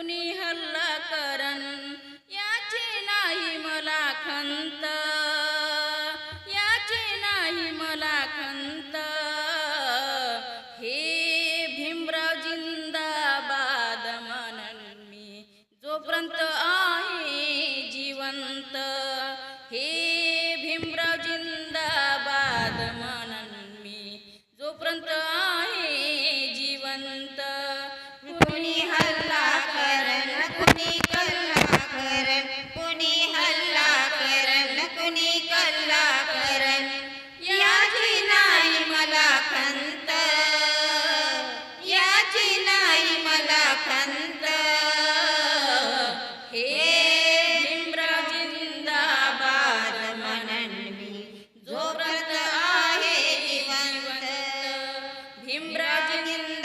দুনিয়া இம்ராஜனின்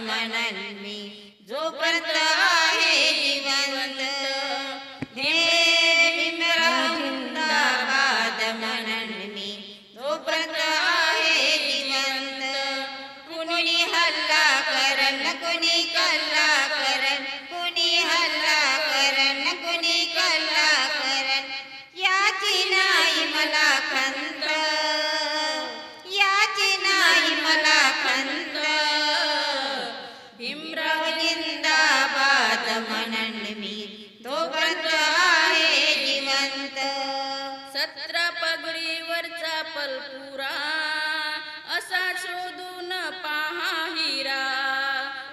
म्हणन मी जोपर्यंत आहे जिवंत. अहमदाबाद म्हणन मी जोपर्यंत आहे कुणी हल्ला कर सतरा पगडीवरचा पलपुरा असा शोधून पहा हिरा.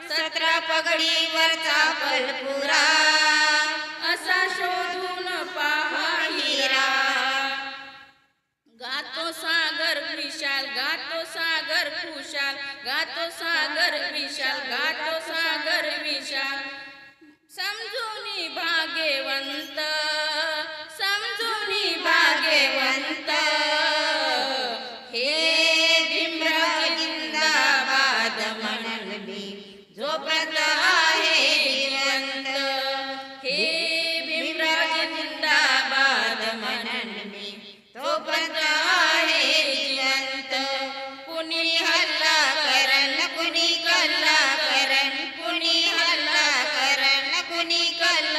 सतरा पगडीवरचा पलपुरा असा शोधून पहा हिरा. गातो सागर विशाल गातो सागर खुशाल गातो सागर विशाल गातो सागर विशाल. समजू ಕಲ್ಲ